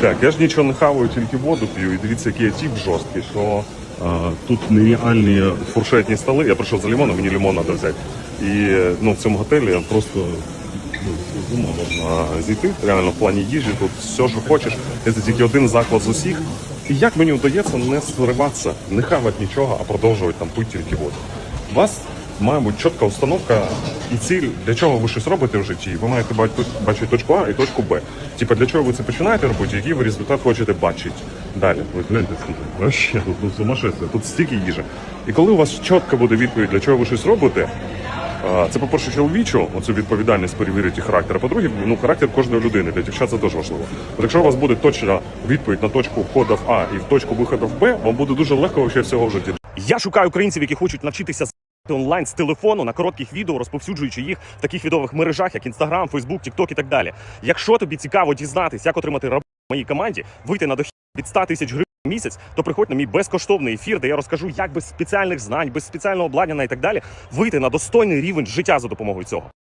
Так, я ж нічого не хаваю, тільки воду п'ю. І дивіться, який я тіп жорсткий, що а, тут нереальні фуршетні столи. Я прийшов за лимоном, мені лимон треба взяти. І ну, в цьому готелі я просто ну, з ума можна зійти. Реально в плані їжі, тут все, що хочеш. Це тільки один заклад з усіх. І як мені вдається не зриватися, не хавати нічого, а продовжувати там пити тільки воду. Вас має бути чітка установка і ціль, для чого ви щось робите в житті. Ви маєте бачити, точку А і точку Б. Типа для чого ви це починаєте робити, який ви результат хочете бачити далі. Ви гляньте скільки. Вообще, тут ну, сумасшествие, тут стільки їжі. І коли у вас чітка буде відповідь, для чого ви щось робите. Це, по-перше, чоловічу, оцю відповідальність перевірити характер. А по-друге, ну характер кожної людини. Для дівчат це теж важливо. От якщо у вас буде точна відповідь на точку входу в А і в точку виходу в Б, вам буде дуже легко вообще всього в житті. Я шукаю українців, які хочуть навчитися онлайн з телефону на коротких відео, розповсюджуючи їх в таких відових мережах, як Instagram, Facebook, TikTok і так далі. Якщо тобі цікаво дізнатись, як отримати в моїй команді, вийти на дохід від 100 тисяч гривень місяць, то приходь на мій безкоштовний ефір, де я розкажу, як без спеціальних знань, без спеціального обладнання і так далі вийти на достойний рівень життя за допомогою цього.